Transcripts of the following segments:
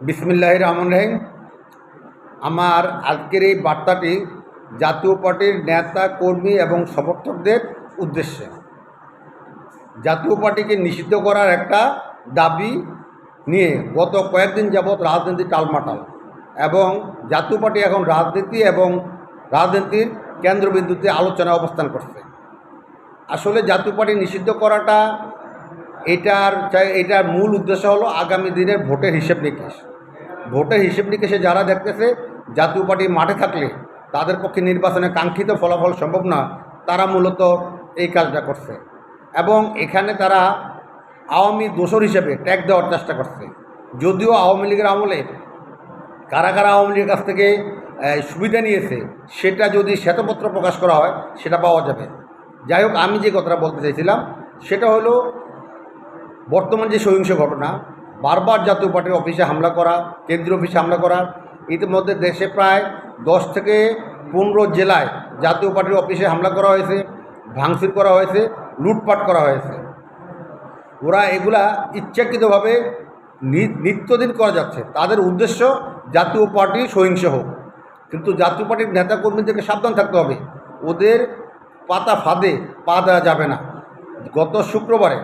বিসমিল্লাহ রহমান রহিম। আমার আজকের এই বার্তাটি জাতীয় পার্টির নেতা, কর্মী এবং সমর্থকদের উদ্দেশ্যে। জাতীয় পার্টিকে নিষিদ্ধ করার একটা দাবি নিয়ে গত কয়েকদিন যাবৎ রাজনীতি টালমাটাল এবং জাতীয় পার্টি এখন রাজনীতি এবং রাজনীতির কেন্দ্রবিন্দুতে আলোচনায় অবস্থান করছে। আসলে জাতীয় পার্টি নিষিদ্ধ করাটা এটার চাই, এটার মূল উদ্দেশ্য হলো আগামী দিনের ভোটের হিসেব নিকেশ। ভোটের হিসেব নিকেশে যারা দেখতেছে জাতীয় পার্টি মাঠে থাকলে তাদের পক্ষে নির্বাচনে কাঙ্ক্ষিত ফলাফল সম্ভব না, তারা মূলত এই কাজটা করছে। এবং এখানে তারা আওয়ামী দোসর হিসেবে ট্যাগ দেওয়ার চেষ্টা করছে। যদিও আওয়ামী লীগের আমলে, কারা কারা আওয়ামী লীগের কাছ থেকে সুবিধা নিয়েছে, সেটা যদি শ্বেতপত্র প্রকাশ করা হয়, সেটা পাওয়া যাবে। যাই হোক, আমি যে কথাটা বলতে চাইছিলাম, সেটা হলো বর্তমান যে সহিংস ঘটনা, বারবার জাতীয় পার্টির অফিসে হামলা করা, কেন্দ্রীয় অফিসে হামলা করা, ইতিমধ্যে দেশে প্রায় দশ থেকে পনেরো জেলায় জাতীয় পার্টির অফিসে হামলা করা হয়েছে, ভাঙচুর করা হয়েছে, লুটপাট করা হয়েছে। ওরা এগুলা ইচ্ছাকৃতভাবে নিত্যদিন করা যাচ্ছে। তাদের উদ্দেশ্য জাতীয় পার্টি সহিংস হোক। কিন্তু জাতীয় পার্টির নেতাকর্মীদেরকে সাবধান থাকতে হবে। ওদের পাতা ফাঁদে, পা দেওয়া যাবে না। গত শুক্রবারে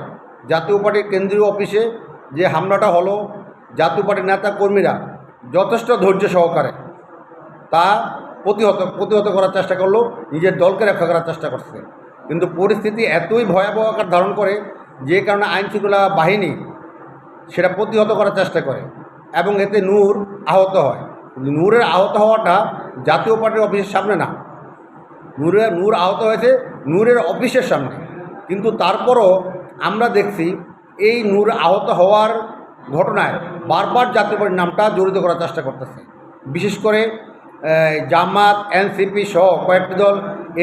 জাতীয় পার্টির কেন্দ্রীয় অফিসে যে হামলাটা হলো, জাতীয় পার্টির নেতা কর্মীরা যথেষ্ট ধৈর্য সহকারে তা প্রতিহত প্রতিহত করার চেষ্টা করল, নিজের দলকে রক্ষা করার চেষ্টা করছে। কিন্তু পরিস্থিতি এতই ভয়াবহ আকার ধারণ করে যে কারণে আইনশৃঙ্খলা বাহিনী সেটা প্রতিহত করার চেষ্টা করে এবং এতে নূর আহত হয়। নূরের আহত হওয়াটা জাতীয় পার্টির অফিসের সামনে না। নূরের, নূর আহত হয়েছে নূরের অফিসের সামনে। কিন্তু তারপরও আমরা দেখছি এই নূর আহত হওয়ার ঘটনায় বারবার জাতীয় পার্টির নামটা জড়িত করার চেষ্টা করতেছে। বিশেষ করে জামাত, এনসিপি সহ কয়েকটি দল,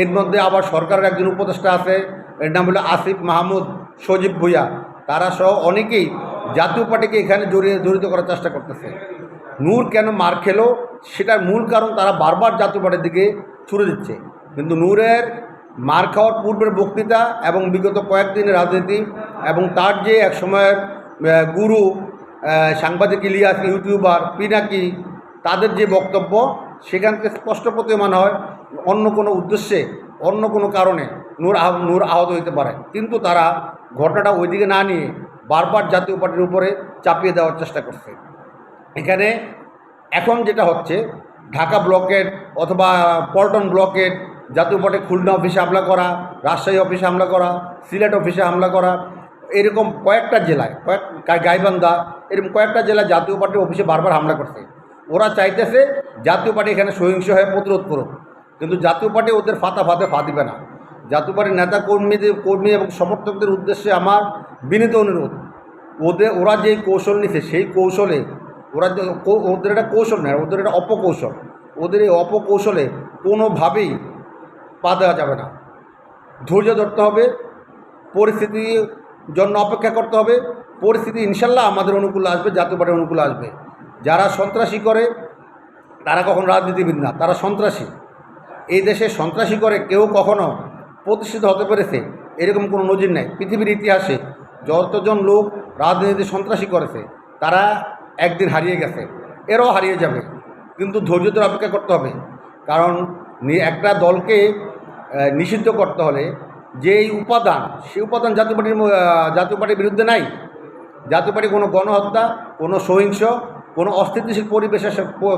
এর মধ্যে আবার সরকারের একজন উপদেষ্টা আছে, এর নাম হলো আসিফ মাহমুদ সজীব ভুইয়া। তারা সহ অনেকেই জাতীয় পার্টিকে এখানে জড়িয়ে, জড়িত করার চেষ্টা করতেছে। নূর কেন মার খেলো, সেটার মূল কারণ তারা বারবার জাতীয় পার্টির দিকে ছুড়ে দিচ্ছে। কিন্তু নূরের মার খাওয়ার পূর্বের বক্তৃতা এবং বিগত কয়েকদিনের রাজনীতি এবং তার যে এক সময়ের গুরু সাংবাদিক ইলিয়াস ইউটিউবার পিনাকি, তাদের যে বক্তব্য সেখান থেকে স্পষ্ট প্রতীয়মান হয় অন্য কোনো উদ্দেশ্যে, অন্য কোনো কারণে নূর আহ, নূর আহত হতে পারে। কিন্তু তারা ঘটনাটা ওইদিকে না নিয়ে বারবার জাতীয় পার্টির উপরে চাপিয়ে দেওয়ার চেষ্টা করছে। এখানে এখন যেটা হচ্ছে, ঢাকা ব্লকের অথবা পল্টন ব্লকের জাতীয় পার্টি খুলনা অফিসে হামলা করা, রাজশাহী অফিসে হামলা করা, সিলেট অফিসে হামলা করা, এরকম কয়েকটা জেলায়, কয়েক গাইবান্ধা, এরকম কয়েকটা জেলায় জাতীয় পার্টি অফিসে বারবার হামলা করছে। ওরা চাইতেছে জাতীয় পার্টি এখানে সহিংস হয়ে প্রতিরোধ করুক। কিন্তু জাতীয় পার্টি ওদের ফাতা ফাতে ফা দিবে না। জাতীয় পার্টির নেতা কর্মীদের, কর্মী এবং সমর্থকদের উদ্দেশ্যে আমার বিনীত অনুরোধ ওদের ওরা যেই কৌশল নিছে, সেই কৌশলে ওরা যে ওদের একটা কৌশল নেয় ওদের একটা অপকৌশল। ওদের এই অপকৌশলে কোনোভাবেই পা দেওয়া যাবে না। ধৈর্য ধরতে হবে, পরিস্থিতির জন্য অপেক্ষা করতে হবে। পরিস্থিতি ইনশাল্লাহ আমাদের অনুকূলে আসবে জাতীয় পার্টির অনুকূলে আসবে। যারা সন্ত্রাসী করে, তারা কখন রাজনীতিবিদ না, তারা সন্ত্রাসী। এই দেশে সন্ত্রাসী করে কেউ কখনো প্রতিষ্ঠিত হতে পেরেছে, এরকম কোনো নজির নেই। পৃথিবীর ইতিহাসে যতজন লোক রাজনীতিতে সন্ত্রাসী করেছে, তারা একদিন হারিয়ে গেছে। এরাও হারিয়ে যাবে। কিন্তু ধৈর্য ধরে অপেক্ষা করতে হবে। কারণ একটা দলকে নিষিদ্ধ করতে হলে যেই উপাদান, সেই উপাদান জাতীয় পার্টির জাতীয় পার্টির বিরুদ্ধে নাই। জাতীয় পার্টি কোনো গণহত্যা, কোনো সহিংস, কোনো অস্থিতিশীল পরিবেশের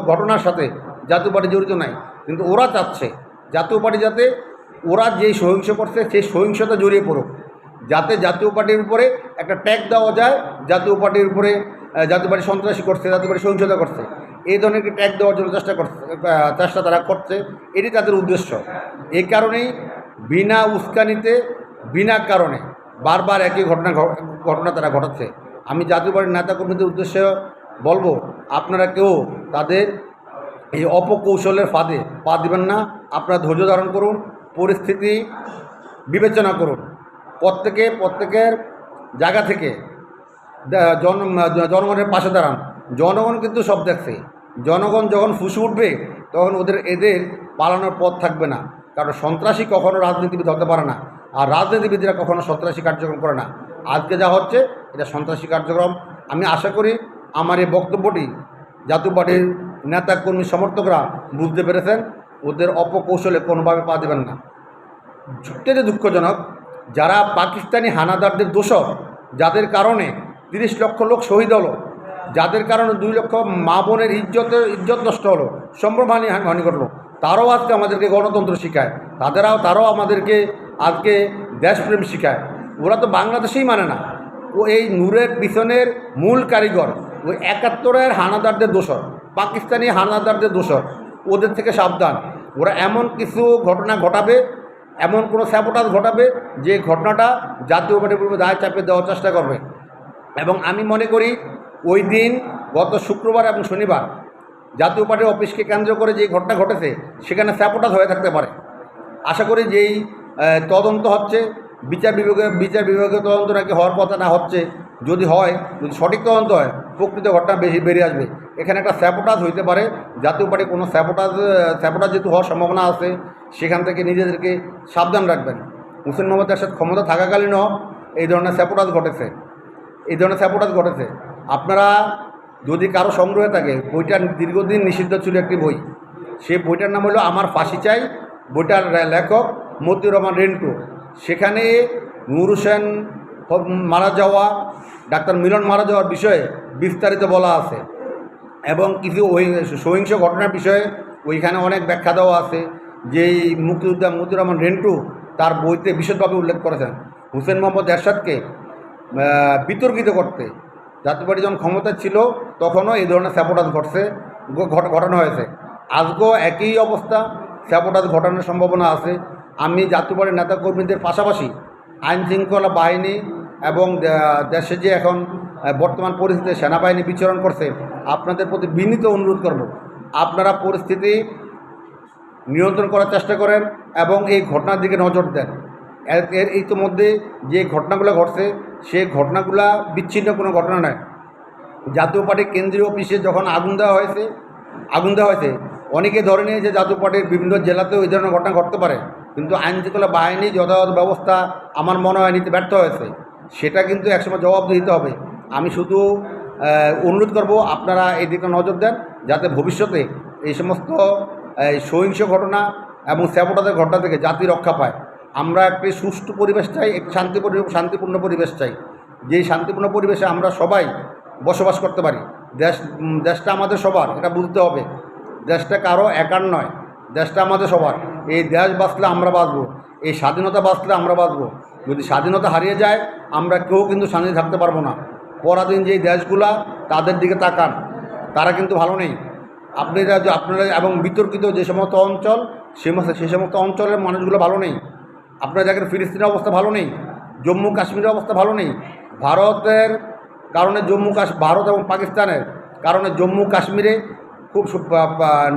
ঘটনার সাথে জাতীয় পার্টি জড়িত নাই। কিন্তু ওরা চাচ্ছে, জাতীয় পার্টি যাতে ওরা যেই সহিংস করছে, সেই সহিংসতা জড়িয়ে পড়ুক। যাতে জাতীয় পার্টির উপরে একটা ট্যাগ দেওয়া যায়, জাতীয় পার্টির উপরে জাতীয় পার্টি সন্ত্রাসী করছে, জাতীয় পার্টি সহিংসতা করছে। এই ধরনের ট্যাগ দেওয়ার জন্য চেষ্টা করছে চেষ্টা তারা করছে, এটি তাদের উদ্দেশ্য। এই কারণেই বিনা উস্কানিতে, বিনা কারণে বারবার একই ঘটনা ঘটনা তারা ঘটাচ্ছে। আমি জাতীয় পার্টির নেতাকর্মীদের উদ্দেশ্যে বলব, আপনারা কেউ তাদের এই অপকৌশলের ফাঁদে পা দিবেন না, আপনারা ধৈর্য ধারণ করুন, পরিস্থিতি বিবেচনা করুন। প্রত্যেকে, প্রত্যেকের জায়গা থেকে জন, জনগণের পাশে দাঁড়ান। জনগণ কিন্তু সব দেখছে। জনগণ যখন ফুসে উঠবে, তখন ওদের এদের পালানোর পথ থাকবে না। কারণ সন্ত্রাসী কখনো রাজনীতিবিদ হতে পারে না, আর রাজনীতিবিদরা কখনো সন্ত্রাসী কার্যক্রম করে না। আজকে যা হচ্ছে, এটা সন্ত্রাসী কার্যক্রম। আমি আশা করি আমার এই বক্তব্যটি জাতীয় পার্টির নেতা কর্মী সমর্থকরা বুঝতে পেরেছেন। ওদের অপকৌশলে কোনোভাবে পা দেবেন না। সবচেয়ে দুঃখজনক, যারা পাকিস্তানি হানাদারদের দোষক যাদের কারণে তিরিশ লক্ষ লোক শহীদ হলো যাদের কারণে দুই লক্ষ মা বোনের ইজ্জতের ইজ্জত নষ্ট হলো সম্ভ্রমহানি হানি ঘটলো। তারাও আজকে আমাদেরকে গণতন্ত্র শেখায়। তাদেরাও, তারাও আমাদেরকে আজকে দেশপ্রেম শেখায়। ওরা তো বাংলাদেশেই মানে না। ও এই নূরের পিছনের মূল কারিগর। ওই একাত্তরের হানাদারদের দোষর। পাকিস্তানি হানাদারদের দোষর। ওদের থেকে সাবধান। ওরা এমন কিছু ঘটনা ঘটাবে, এমন কোনো স্যাবোটাজ ঘটাবে, যে ঘটনাটা জাতীয় পার্টির দায় চাপিয়ে দেওয়ার চেষ্টা করবে। এবং আমি মনে করি ওই দিন গত শুক্রবার এবং শনিবার জাতীয় পার্টির অফিসকে কেন্দ্র করে যে ঘটনা ঘটেছে, সেখানে স্যাপোটাস হয়ে থাকতে পারে। আশা করি যেই তদন্ত হচ্ছে, বিচার বিভাগে, বিচার বিভাগীয় তদন্ত নাকি হওয়ার কথা না হচ্ছে, যদি হয়, যদি সঠিক তদন্ত হয়, প্রকৃত ঘটনা বেশি বেরিয়ে আসবে। এখানে একটা স্যাপোটাস হইতে পারে, জাতীয় পার্টি কোনো স্যাপোটাস স্যাবোটাজ যেহেতু হওয়ার সম্ভাবনা আছে, সেখান থেকে নিজেদেরকে সাবধান রাখবেন। হুসেন মোহাম্মদ এরশাদ ক্ষমতা থাকাকালীনও এই ধরনের স্যাপোটাস ঘটেছে। এই ধরনের স্যাপোটাস ঘটেছে। আপনারা যদি কারও সংগ্রহে থাকে, বইটা দীর্ঘদিন নিষিদ্ধ ছিল একটি বই। সে বইটার নাম হলো আমার ফাঁসি চাই, বইটার লেখক মতিউর রহমান রেন্টু। সেখানে নূর হোসেন মারা যাওয়া, ডাক্তার মিলন মারা যাওয়ার বিষয়ে বিস্তারিত বলা আছে এবং কিছু সহিংস ঘটনার বিষয়ে ওইখানে অনেক ব্যাখ্যা দেওয়া আছে, যেই মুক্তিযোদ্ধা মতিউর রহমান রেন্টু তার বইতে বিশদভাবে উল্লেখ করেছেন। হুসেন মোহাম্মদ এরশাদকে বিতর্কিত করতে জাতীয় পার্টি যখন ক্ষমতা ছিল, তখনও এই ধরনের স্যাবোটাজ ঘটছে ঘটানো হয়েছে। আজকেও একই অবস্থা, স্যাবোটাজ ঘটানোর সম্ভাবনা আছে। আমি জাতীয় পার্টির নেতাকর্মীদের পাশাপাশি আইন শৃঙ্খলা বাহিনী এবং দেশে যে এখন বর্তমান পরিস্থিতিতে সেনাবাহিনী বিচরণ করছে, আপনাদের প্রতি বিনীত অনুরোধ করব, আপনারা পরিস্থিতি নিয়ন্ত্রণ করার চেষ্টা করেন এবং এই ঘটনার দিকে নজর দেন। এর ইতিমধ্যে যে ঘটনাগুলো ঘটছে, সে ঘটনাগুলা বিচ্ছিন্ন কোনো ঘটনা নয়। জাতীয় পার্টির কেন্দ্রীয় অফিসে যখন আগুন দেওয়া হয়েছে, আগুন দেওয়া হয়েছে, অনেকে ধরে নিয়েছে জাতীয় পার্টির বিভিন্ন জেলাতেও এই ধরনের ঘটনা ঘটতে পারে, কিন্তু আইনশৃঙ্খলা বাহিনী যথাযথ ব্যবস্থা আমার মনে হয় নিতে ব্যর্থ হয়েছে। সেটা কিন্তু একসময় জবাব দিতে হবে। আমি শুধু অনুরোধ করব, আপনারা এই দিকে নজর দেন, যাতে ভবিষ্যতে এই সমস্ত সহিংস ঘটনা এবং স্যাবোটাদের ঘটনা থেকে জাতি রক্ষা পায়। আমরা একটি সুষ্ঠু পরিবেশ চাই, একটি শান্তি শান্তিপূর্ণ পরিবেশ চাই। যেই শান্তিপূর্ণ পরিবেশে আমরা সবাই বসবাস করতে পারি, দেশ দেশটা আমাদের সবার, এটা বুঝতে হবে। দেশটা কারও একার নয়, দেশটা আমাদের সবার। এই দেশ বাঁচলে আমরা বাঁচবো, এই স্বাধীনতা বাঁচলে আমরা বাঁচবো। যদি স্বাধীনতা হারিয়ে যায়, আমরা কেউ কিন্তু শান্তি থাকতে পারব না। পরাধীন যেই দেশগুলা, তাদের দিকে তাকান। তারা কিন্তু ভালো নেই। আপনারা আপনারা এবং বিতর্কিত যে সমস্ত অঞ্চল সে সমস্ত অঞ্চলের মানুষগুলো ভালো নেই। আপনারা দেখেন ফিলিস্তিনের অবস্থা ভালো নেই, জম্মু কাশ্মীরের অবস্থা ভালো নেই। ভারতের কারণে জম্মু কাশ, ভারত এবং পাকিস্তানের কারণে জম্মু কাশ্মীরে খুব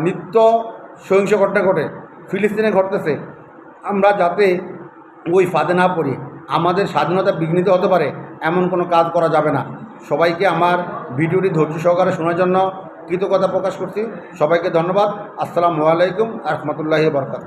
নিত্য সহিংস ঘটনা ঘটে, ফিলিস্তিনে ঘটতেছে। আমরা যাতে ওই ফাঁদে না পড়ি, আমাদের স্বাধীনতা বিঘ্নিত হতে পারে, এমন কোনো কাজ করা যাবে না। সবাইকে আমার ভিডিওটি ধৈর্য সহকারে শোনার জন্য কৃতজ্ঞতা প্রকাশ করছি। সবাইকে ধন্যবাদ। আসসালামু আলাইকুম রহমতুল্লাহি বরকাত